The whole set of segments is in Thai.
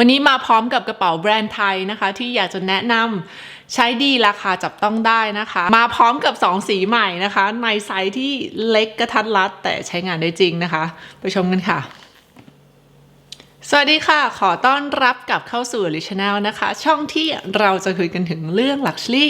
วันนี้มาพร้อมกับกระเป๋าแบรนด์ไทยนะคะ ที่อยากจะแนะนำใช้ดีราคาจับต้องได้นะคะ มาพร้อมกับ 2 สีใหม่นะคะ ในไซส์ที่เล็กกระทัดรัด แต่ใช้งานได้จริงนะคะ ไปชมกันค่ะสวัสดีค่ะ ขอต้อนรับกลับเข้าสู่ r i c h a n n e l นะคะ ช่องที่เราจะคุยกันถึงเรื่อง Luxury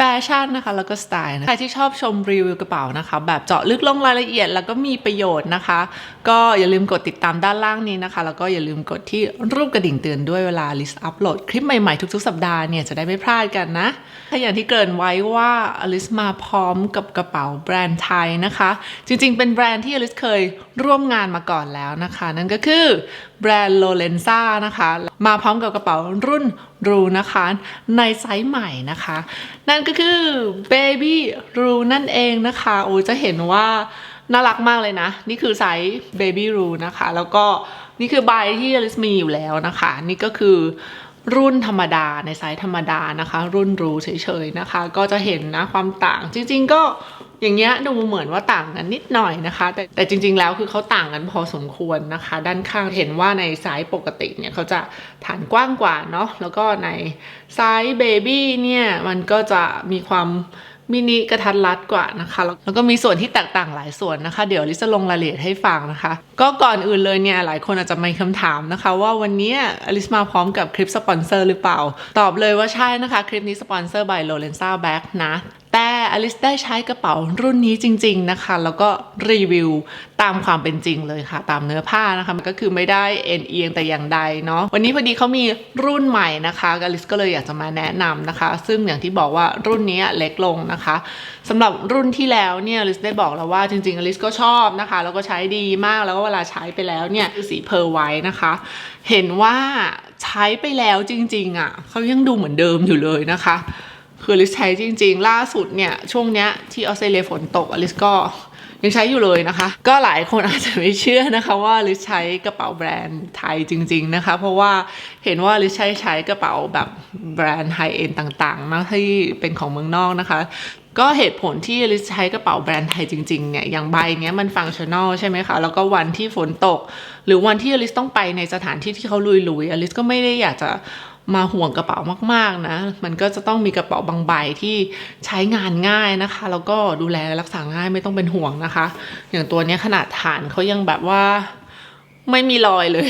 แฟชั่นนะคะแล้วก็สไตล์นะใครที่ชอบชมรีวิวกระเป๋านะคะ แบบเจาะลึกลงรายละเอียดแล้วก็มีประโยชน์นะคะ ก็อย่าลืมกดติดตามด้านล่างนี้นะคะ แล้วก็อย่าลืมกดที่รูปกระดิ่งเตือนด้วยเวลาลิสต์อัปโหลดคลิปใหม่ๆ ทุกๆ สัปดาห์เนี่ยจะได้ไม่พลาดกันนะถ้าอย่างที่เกริ่นไว้ว่าอลิสมาพร้อมกับกระเป๋าแบรนด์ไทยนะคะ จริงๆ เป็นแบรนด์ที่อลิสเคยร่วมงานมาก่อนแล้วนะคะ นั่นก็คือแบรนด์โลเลนซ่านะคะ มาพร้อมกับกระเป๋ารุ่นรูนะคะ ในไซส์ใหม่นะคะ นั่นก็คือเบบี้รูนั่นเองนะคะโอ้จะเห็นว่าน่ารักมากเลยนะ นี่คือไซส์เบบี้รูนะคะ แล้วก็นี่คือใบที่อลิสมีอยู่แล้วนะคะ นี่ก็คือรุ่นธรรมดาในไซส์ธรรมดานะคะ รุ่นรูเฉยๆนะคะ ก็จะเห็นนะความต่างจริงๆก็ อย่างเงี้ยดูเหมือนว่าต่างกันนิดหน่อยนะคะ แต่แต่จริง ๆ แล้วคือเขาต่างกันพอสมควรนะคะ ด้านข้างเห็นว่าในไซส์ปกติเนี่ยเขาจะฐานกว้างกว่าเนาะแล้วก็ในไซส์เบบี้เนี่ยมันก็จะมีความมินิกระทัดรัดกว่านะคะ แล้วก็มีส่วนที่แตกต่างหลายส่วนนะคะ เดี๋ยวลิซจะลงรายละเอียดให้ฟังนะคะ ก็ก่อนอื่นเลยเนี่ยหลายคนอาจจะมีคำถามนะคะ ว่าวันนี้อลิสมาพร้อมกับคลิปสปอนเซอร์หรือเปล่า ตอบเลยว่าใช่นะคะ คลิปนี้สปอนเซอร์ by Lorenza Bag นะ แต่อลิสได้ใช้กระเป๋ารุ่นนี้จริง ๆนะคะ แล้วก็รีวิวตามความเป็นจริงเลยค่ะ ตามเนื้อผ้านะคะมันก็คือไม่ได้เอ็นเอียงแต่อย่างใดเนาะวันนี้พอดีเขามีรุ่นใหม่นะคะอลิสก็เลยอยากจะมาแนะนำนะคะ ซึ่งอย่างที่บอกว่ารุ่นนี้เล็กลงนะคะสำหรับรุ่นที่แล้วเนี่ยอลิสได้บอกแล้วว่าจริงๆอลิสก็ชอบนะคะ แล้วก็ใช้ดีมากแล้วก็เวลาใช้ไปแล้วเนี่ยคือสีเพอร์ไว้นะคะ เห็นว่าใช้ไปแล้วจริงๆอะเขายังดูเหมือนเดิมอยู่เลยนะคะ คือลิสใช้จริง ๆ ล่าสุดเนี่ย ช่วงเนี้ยที่ออสเตรเลียฝนตกอลิสก็ยังใช้อยู่เลยนะคะ ก็หลายคนอาจจะไม่เชื่อนะคะว่าลิสใช้กระเป๋าแบรนด์ไทยจริง ๆนะคะ เพราะว่าเห็นว่าลิสใช้ใช้กระเป๋าแบบแบรนด์ไฮเอ็นต่างๆนะที่เป็นของเมืองนอกนะคะ ก็เหตุผลที่ลิสใช้กระเป๋าแบรนด์ไทยจริงๆเนี่ยอย่างใบเนี้ยมันฟังชั่นอลใช่ไหมคะ แล้วก็วันที่ฝนตก หรือวันที่อลิสต้องไปในสถานที่ที่เขาลุยๆอลิสก็ไม่ได้อยากจะ มาห่วงกระเป๋ามากๆนะ มันก็จะต้องมีกระเป๋าบางใบที่ใช้งานง่ายนะคะ แล้วก็ดูแลรักษาง่ายไม่ต้องเป็นห่วงนะคะ อย่างตัวนี้ขนาดฐานเขายังแบบว่าไม่มีรอยเลย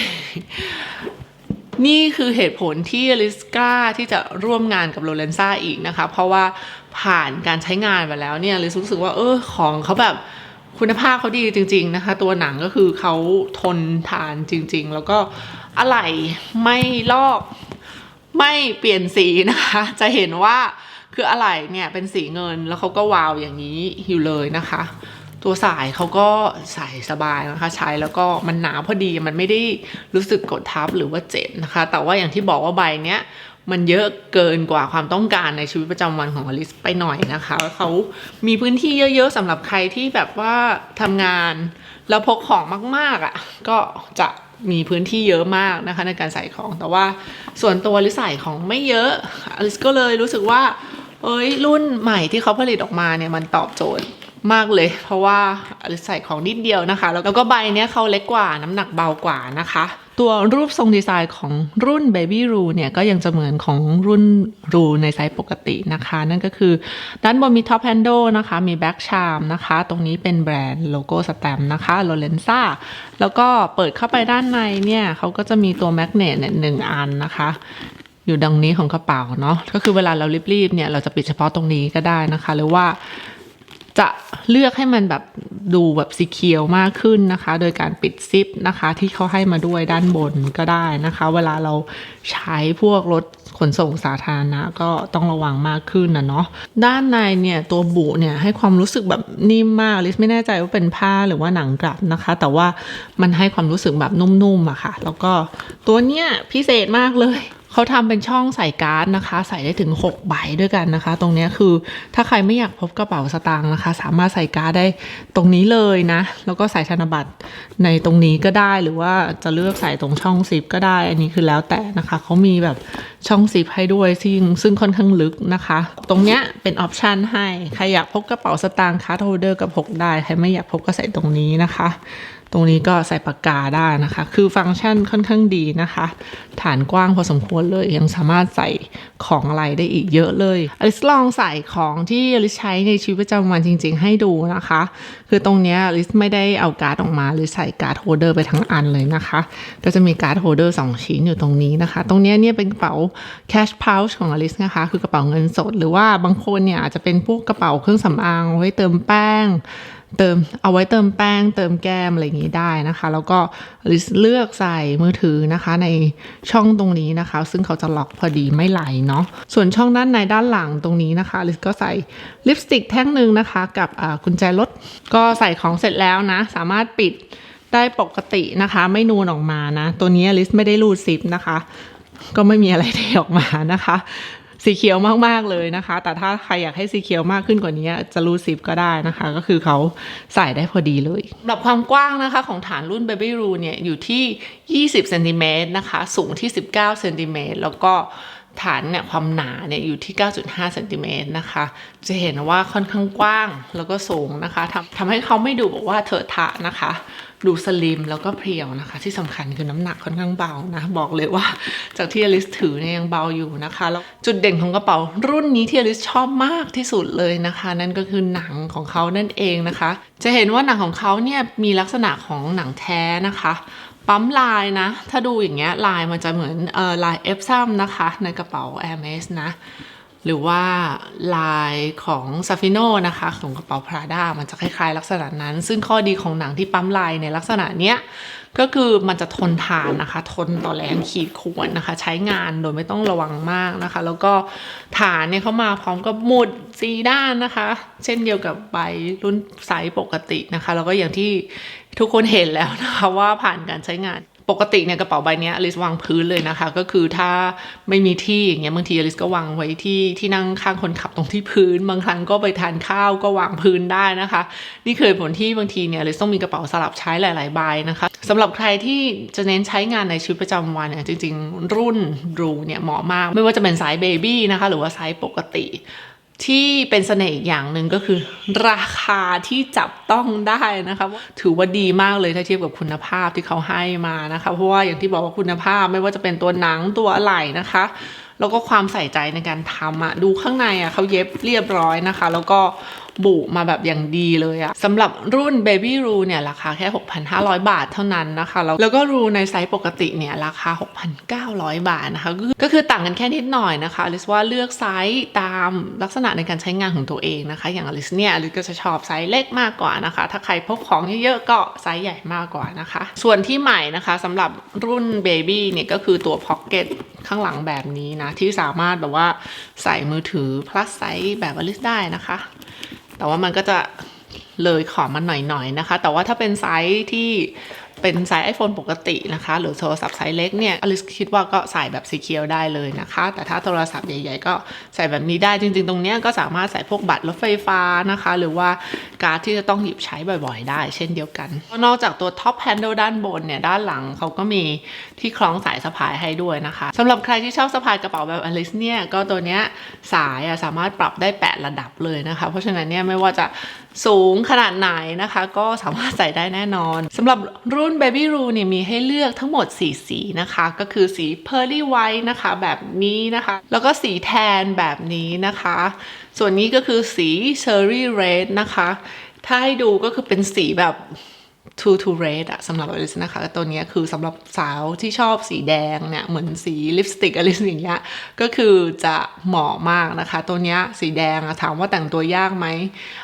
นี่คือเหตุผลที่อลิสกาที่จะร่วมงานกับโรเลนซ่าอีกนะคะ เพราะว่าผ่านการใช้งานมาแล้วเนี่ยลิสรู้สึกว่า เออของเขาแบบคุณภาพเขาดีจริง ๆนะคะ ตัวหนังก็คือเขาทนทานจริง ๆ แล้วก็อะไหล่ไม่ลอก ไม่เปลี่ยนสีนะคะ จะเห็นว่าคืออะไหล่เนี่ยเป็นสีเงินแล้วเขาก็วาวอย่างนี้อยู่เลยนะคะ ตัวสายเขาก็ใส่สบายนะคะ ใช้แล้วก็มันหนาพอดีมันไม่ได้รู้สึกกดทับหรือว่าเจ็บนะคะ แต่ว่าอย่างที่บอกว่าใบเนี้ยมันเยอะเกินกว่าความต้องการในชีวิตประจำวันของอลิสไปหน่อยนะคะเขามีพื้นที่เยอะๆสำหรับใครที่แบบว่าทำงาน แล้วพกของมากๆอะ่ะ ก็จะ มีพื้นที่เยอะมากนะคะในการใส่ของ แต่ว่าส่วนตัวลิใส่ของไม่เยอะอลิสก็เลยรู้สึกว่า เอ้ยรุ่นใหม่ที่เขาผลิตออกมาเนี่ยมันตอบโจทย์มากเลย เพราะว่าใส่ของนิดเดียวนะคะ แล้วก็ใบเนี้ยเขาเล็กกว่าน้ำหนักเบากว่านะคะ ตัวรูปทรงดีไซน์ของรุ่น Baby r u เนี่ยก็ยังจะเหมือนของรุ่นรูในไซส์ปกตินะคะ นั่นก็คือ ด้านบนมีท็อปแฮน d ดนะคะ มีแบ็กชามนะคะ ตรงนี้เป็นแบรนด์โลโก้สแตมนะคะโ o เลนซ่าแล้วก็เปิดเข้าไปด้านในเนี่ยเขาก็จะมีตัวแมกเนตเนี่ยหนึ่งอันนะคะอยู่ดังนี้ของกระเป๋าเนาะก็คือเวลาเรารีบๆเนี่ยเราจะปิดเฉพาะตรงนี้ก็ได้นะคะ หรือว่า จะเลือกให้มันแบบดูแบบสีเขียวมากขึ้นนะคะ โดยการปิดซิปนะคะ ที่เขาให้มาด้วยด้านบนก็ได้นะคะ เวลาเราใช้พวกรถขนส่งสาธารณะก็ต้องระวังมากขึ้นนะเนาะด้านในเนี่ยตัวบุเนี่ยให้ความรู้สึกแบบนิ่มมากลิสไม่แน่ใจว่าเป็นผ้าหรือว่าหนังกลับนะคะ แต่ว่ามันให้ความรู้สึกแบบนุ่มๆอะค่ะ แล้วก็ตัวเนี้ยพิเศษมากเลย เขาทำเป็นช่องใส่การ์ดนะคะ ใส่ได้ถึง6ใบด้วยกันนะคะ ตรงนี้คือถ้าใครไม่อยากพบกระเป๋าสตางค์นะคะ สามารถใส่การ์ดได้ตรงนี้เลยนะ แล้วก็ใส่ธนบัตรในตรงนี้ก็ได้หรือว่าจะเลือกใส่ตรงช่องซิปก็ได้ อันนี้คือแล้วแต่นะคะเขามีแบบช่องซิปให้ด้วยซึ่งซึ่งค่อนข้างลึกนะคะ ตรงเนี้ยเป็นออปชันให้ใครอยากพกกระเป๋าสตางค์คาร์ดโฮเดอร์กับพกได้ใครไม่อยากพกก็ใส่ตรงนี้นะคะ ตรงนี้ก็ใส่ปากกาได้นะคะ คือฟังก์ชันค่อนข้างดีนะคะ ฐานกว้างพอสมควรเลย ยังสามารถใส่ของอะไรได้อีกเยอะเลยอลิสลองใส่ของที่อลิสใช้ในชีวิตประจำวันจริง ๆ ให้ดูนะคะ คือตรงนี้อลิสไม่ได้เอาการ์ดออกมาหรือใส่การ์ดโฮเดอร์ไปทั้งอันเลยนะคะ ก็จะมีการ์ดโฮเดอร์สองชิ้นอยู่ตรงนี้นะคะ ตรงนี้เนี่ยเป็นกระเป๋า cash pouch ของอลิสนะคะ คือกระเป๋าเงินสด หรือว่าบางคนเนี่ยอาจจะเป็นพวกกระเป๋าเครื่องสำอางไว้เติมแป้ง เติมเอาไว้เติมแป้ง เติมแก้มอะไรอย่างนี้ได้นะคะ แล้วก็ลิสเลือกใส่มือถือนะคะ ในช่องตรงนี้นะคะ ซึ่งเขาจะล็อกพอดีไม่ไหลเนาะส่วนช่องด้านในด้านหลังตรงนี้นะคะลิสก็ใส่ลิปสติกแท่งหนึ่งนะคะ กับกุญแจรถก็ใส่ของเสร็จแล้วนะ สามารถปิดได้ปกตินะคะ ไม่นูนออกมานะ ตัวนี้ลิสไม่ได้รูดซิปนะคะ ก็ไม่มีอะไรเทออกมานะคะ สีเขียวมากๆเลยนะคะ แต่ถ้าใครอยากให้สีเขียวมากขึ้นกว่านี้จะรูซิปก็ได้นะคะ ก็คือเขาใส่ได้พอดีเลยสำหรับความกว้างนะคะของฐานรุ่น Baby r o เนี่ยอยู่ที่ 20เซนติเมตรนะคะ สูงที่ 19เซนติเมตรแล้วก็ฐานเนี่ยความหนาเนี่ยอยู่ที่ 9.5เซนติเมตรนะคะ จะเห็นว่าค่อนข้างกว้างแล้วก็สูงนะคะทำทำให้เขาไม่ดูบอกว่าเถอะทะนะคะ ดูสลิมแล้วก็เพรียวนะคะ ที่สำคัญคือน้ำหนักค่อนข้างเบานะ บอกเลยว่าจากที่อลิสถือเนี่ยยังเบาอยู่นะคะ แล้วจุดเด่นของกระเป๋ารุ่นนี้ที่อลิสชอบมากที่สุดเลยนะคะ นั่นก็คือหนังของเขานั่นเองนะคะ จะเห็นว่าหนังของเขาเนี่ยมีลักษณะของหนังแท้นะคะปั๊มลายนะ ถ้าดูอย่างเงี้ยลายมันจะเหมือนเออลายเอฟซัมนะคะ ในกระเป๋า Air m e s นะ หรือว่าลายของซาฟิโนนะคะของกระเป๋าพราด้ามันจะคล้ายๆ ลักษณะนั้น ซึ่งข้อดีของหนังที่ปั๊มลายในลักษณะเนี้ยก็คือมันจะทนทานนะคะ ทนต่อแรงขีดข่วนนะคะ ใช้งานโดยไม่ต้องระวังมากนะคะ แล้วก็ฐานเนี่ยเขามาพร้อมกับหมุดสีด้านนะคะ เช่นเดียวกับใบรุ่นไซส์ปกตินะคะ แล้วก็อย่างที่ทุกคนเห็นแล้วนะคะว่าผ่านการใช้งาน ปกติเนี่ยกระเป๋าใบเนี้ยอลิสวางพื้นเลยนะคะ ก็คือถ้าไม่มีที่อย่างเงี้ยบางทีอลิสก็วางไว้ที่ที่นั่งข้างคนขับตรงที่พื้น บางครั้งก็ไปทานข้าวก็วางพื้นได้นะคะ นี่เคยผลที่บางทีเนี่ยอลิสต้องมีกระเป๋าสลับใช้หลาย ๆ ใบนะคะสำหรับใครที่จะเน้นใช้งานในชีวิตประจำวันเนี่ยจริง ๆ รุ่นรูเนี่ยเหมาะมาก ไม่ว่าจะเป็นไซส์เบบี้นะคะหรือว่าไซส์ปกติ ที่เป็นเสน่ห์อีกอย่างหนึ่งก็คือ ราคาที่จับต้องได้นะคะถือว่าดีมากเลยถ้าเทียบกับคุณภาพที่เขาให้มานะคะ เพราะว่าอย่างที่บอกว่าคุณภาพไม่ว่าจะเป็นตัวหนังตัวอะไหล่นะคะ แล้วก็ความใส่ใจในการทำอะดูข้างในอะเขาเย็บเรียบร้อยนะคะ แล้วก็ บุมาแบบอย่างดีเลยอะสำหรับรุ่น Baby r u เนี่ยราคาแค่ 6,500 บาทเท่านั้นนะคะแล้วแล้วก็รูในไซส์ปกติเนี่ยราคา 6,900 บาทนะคะ ก็คือต่างกันแค่นิดหน่อยนะคะอลิสว่าเลือกไซส์ตามลักษณะในการใช้งานของตัวเองนะคะ อย่างอลิสเนี่ยอลิสก็จะชอบไซส์เล็กมากกว่านะคะ ถ้าใครพกของเยอะๆก็ไซส์ใหญ่มากกว่านะคะ ส่วนที่ใหม่นะคะสำหรับรุ่น Baby เนี่ยก็คือตัว Pocket ข้างหลังแบบนี้นะ ที่สามารถแบบว่าใส่มือถือ plus ไซส์แบบอลิสได้นะคะ แต่ว่ามันก็จะเลยขอบมันหน่อยๆนะคะ แต่ว่าถ้าเป็นไซส์ที่ เป็นไซส์ iPhone ปกตินะคะ หรือโทรศัพท์ไซส์เล็กเนี่ยอลิสคิดว่าก็ใส่แบบสีเขียวได้เลยนะคะ แต่ถ้าโทรศัพท์ใหญ่ๆ ก็ใส่แบบนี้ได้จริง ๆ ตรงเนี้ยก็สามารถใส่พวกบัตรรถไฟฟ้านะคะ หรือว่าการ์ดที่จะต้องหยิบใช้บ่อยๆ ได้ เช่นเดียวกัน นอกจากตัวท็อปแฮนด์ลด้านบนเนี่ยด้านหลังเขาก็มีที่คล้องสายสะพายให้ด้วยนะคะสำหรับใครที่ชอบสะพายกระเป๋าแบบอลิสเนี่ยก็ตัวเนี้ยสายสามารถปรับได้ 8 ระดับเลยนะคะ เพราะฉะนั้นเนี่ยไม่ว่าจะ สูงขนาดไหนนะคะ ก็สามารถใส่ได้แน่นอนสำหรับรุ่น Baby r u เนี่ยมีให้เลือกทั้งหมด 4 สีนะคะ ก็คือสี Pearly White นะคะแบบนี้นะคะ แล้วก็สีแทนแบบนี้นะคะ ส่วนนี้ก็คือสี Cherry Red นะคะ ถ้าให้ดูก็คือเป็นสีแบบ two to red อะสำหรับอลิสนะคะตัวนี้คือสำหรับสาวที่ชอบสีแดงเนี่ย เหมือนสีลิปสติกอลิสอย่างเงี้ยก็คือจะเหมาะมากนะคะ ตัวนี้สีแดงอะถามว่าแต่งตัวยากไหม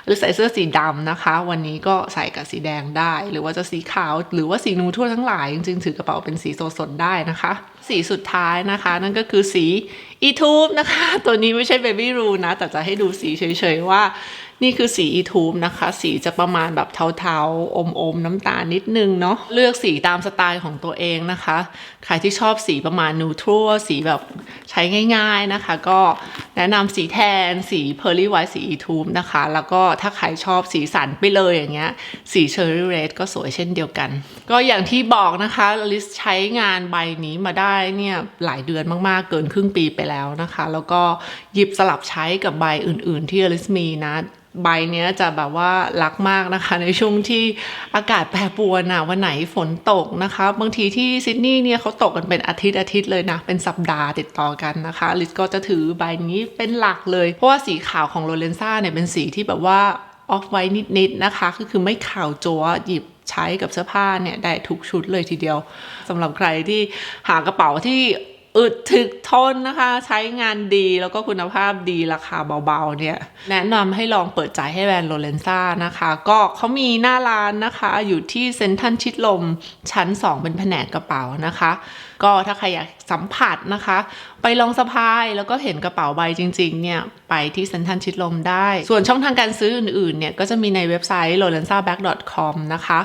หรือใส่เสื้อสีดำนะคะ วันนี้ก็ใส่กับสีแดงได้ หรือว่าจะสีขาวหรือว่าสีนูทั่วทั้งหลาย จริงๆ ถือกระเป๋าเป็นสีสดๆได้นะคะ สีสุดท้ายนะคะ นั่นก็คือสีอีทูบนะคะ ตัวนี้ไม่ใช่เบบี้รูนะ แต่จะให้ดูสีเฉยๆว่า นี่คือสีอีทูบนะคะ สีจะประมาณแบบเทาๆ อมๆ น้ำตาลนิดนึงเนาะเลือกสีตามสไตล์ของตัวเองนะคะ ใครที่ชอบสีประมาณนูทรัลสีแบบใช้ง่ายๆนะคะ ก็แนะนำสีแทนสีเพอร์ลี่ไวท์สีอีทูบนะคะ แล้วก็ถ้าใครชอบสีสันไปเลยอย่างเงี้ย สีเชอร์รี่เรดก็สวยเช่นเดียวกัน ก็อย่างที่บอกนะคะลิสใช้งานใบนี้มาได้เนี่ยหลายเดือนมากๆ เกินครึ่งปีไปแล้วนะคะ แล้วก็หยิบสลับใช้กับใบอื่นๆที่อลิสมีนะใบเนี้ยจะแบบว่ารักมากนะคะ ในช่วงที่อากาศแปรปรวนอะวันไหนฝนตกนะคะ บางทีที่ซิดนีย์เนี่ยเขาตกกันเป็นอาทิตย์อาทิตย์เลยนะ เป็นสัปดาห์ติดต่อกันนะคะ ลิสก็จะถือใบนี้เป็นหลักเลย เพราะว่าสีขาวของโรเลนซ่าเนี่ยเป็นสีที่แบบว่าออฟไว้นิดๆนะคะก็คือไม่ขาวจัวหยิบใช้กับเสื้อผ้าเนี่ยได้ทุกชุดเลยทีเดียวสำหรับใครที่หากระเป๋าที่ อึดถึกทนนะคะ ใช้งานดีแล้วก็คุณภาพดีราคาเบาๆ เนี่ย แนะนำให้ลองเปิดใจให้แบรนด์โรเลนซ่านะคะ ก็เขามีหน้าร้านนะคะอยู่ที่เซ็นทรัลชิดลมชั้น 2 เป็นแผนกกระเป๋านะคะ ก็ถ้าใครอยากสัมผัสนะคะ ไปลองสะพายแล้วก็เห็นกระเป๋าใบจริง ๆ เนี่ย ไปที่เซ็นทรัลชิดลมได้ ส่วนช่องทางการซื้ออื่นๆเนี่ยก็จะมีในเว็บไซต์ l o r e n z a b a g c o m นะคะ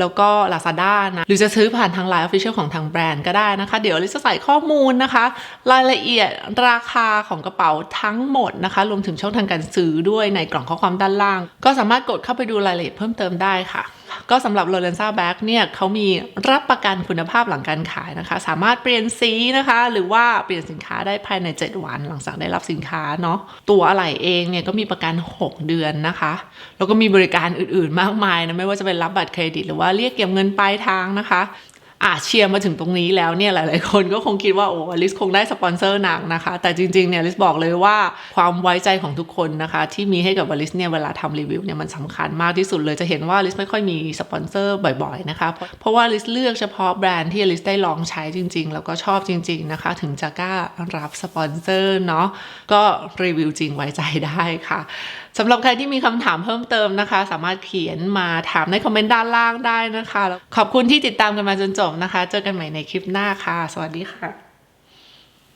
แล้วก็ Lazada นะ หรือจะซื้อผ่านทางไลน์ Official ของทางแบรนด์ก็ได้นะคะ เดี๋ยวลิซจะใส่ข้อมูลนะคะ รายละเอียดราคาของกระเป๋าทั้งหมดนะคะ รวมถึงช่องทางการซื้อด้วยในกล่องข้อความด้านล่าง ก็สามารถกดเข้าไปดูรายละเอียดเพิ่มเติมได้ค่ะ ก็สำหรับ Lorenza Bag เนี่ยเขามีรับประกันคุณภาพหลังการขายนะคะ สามารถเปลี่ยนสีนะคะ หรือว่าเปลี่ยนสินค้าได้ภายใน 7 วัน หลังจากได้รับสินค้าเนาะตัวอะไหล่เองเนี่ยก็มีประกัน 6 เดือนนะคะ แล้วก็มีบริการอื่นๆมากมายนะไม่ว่าจะเป็นรับบัตรเครดิต หรือว่าเรียกเก็บเงินปลายทางนะคะ อะเชียร์มาถึงตรงนี้แล้วเนี่ยหลาย ๆ คนก็คงคิดว่าโอ้ลิสคงได้สปอนเซอร์หนักนะคะ แต่จริง ๆ เนี่ยลิสบอกเลยว่าความไว้ใจของทุกคนนะคะ ที่มีให้กับลิสเนี่ยเวลาทำรีวิวเนี่ยมันสำคัญมากที่สุดเลยจะเห็นว่าลิสไม่ค่อยมีสปอนเซอร์บ่อย ๆ นะคะ เพราะว่าลิสเลือกเฉพาะแบรนด์ที่ลิสได้ลองใช้จริง ๆ แล้วก็ชอบจริง ๆ นะคะ ถึงจะกล้ารับสปอนเซอร์เนาะก็รีวิวจริงไว้ใจได้ค่ะ สำหรับใครที่มีคำถามเพิ่มเติมนะคะ สามารถเขียนมาถามในคอมเมนต์ด้านล่างได้นะคะ ขอบคุณที่ติดตามกันมาจนจบนะคะ เจอกันใหม่ในคลิปหน้าค่ะ สวัสดีค่ะ